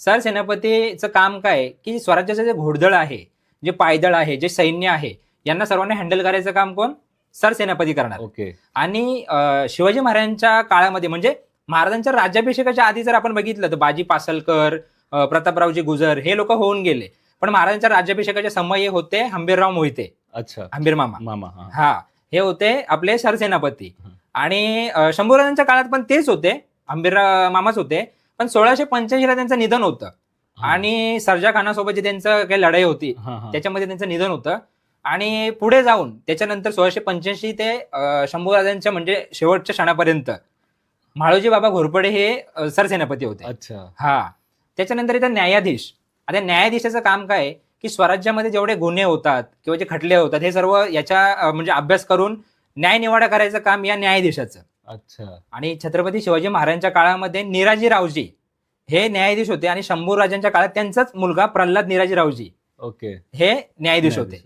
सरसेनापतीचं काम काय? की स्वराज्याचं जे घोडदळ आहे जे पायदळ आहे जे सैन्य आहे यांना सर्वांना हँडल करायचं काम कोण? सरसेनापती करणार. ओके. आणि शिवाजी महाराजांच्या काळामध्ये म्हणजे महाराजांच्या राज्याभिषेकाच्या आधी जर आपण बघितलं तर बाजी पासलकर प्रतापरावजी गुजर हे लोक होऊन गेले. पण महाराजांच्या राज्याभिषेकाचे समय होते हंबीरराव मोहिते. अच्छा. हंबीर मामा. मामा हा. हा. हे होते आपले सरसेनापती. हं. आणि शंभूराजांच्या काळात पण तेच होते. हंबीरराव मामाच होते. पण सोळाशे पंच्याऐंशीला त्यांचं निधन होतं. आणि सरजा खानासोबत जी त्यांचं काही लढाई होती. त्याच्यामध्ये त्यांचं निधन होतं. आणि पुढे जाऊन त्याच्यानंतर सोळाशे पंच्याऐंशी ते शंभूराजांच्या म्हणजे शेवटच्या क्षणापर्यंत म्हाळोजी बाबा घोरपडे हे सरसेनापती होते. अच्छा. हा. त्याच्यानंतर इथं न्यायाधीश. आता न्यायाधीशाचं काम काय आहे, की स्वराज्यामध्ये जेवढे गुन्हे होतात किंवा जे खटले होतात हे सर्व याच्या म्हणजे अभ्यास करून न्याय निवाडा करायचं काम या न्यायाधीशाचं. अच्छा. आणि छत्रपती शिवाजी महाराजांच्या काळामध्ये निराजी रावजी हे न्यायाधीश होते आणि शंभूराजांच्या काळात त्यांचाच मुलगा प्रल्हाद निराजी रावजी ओके. हे न्यायाधीश होते.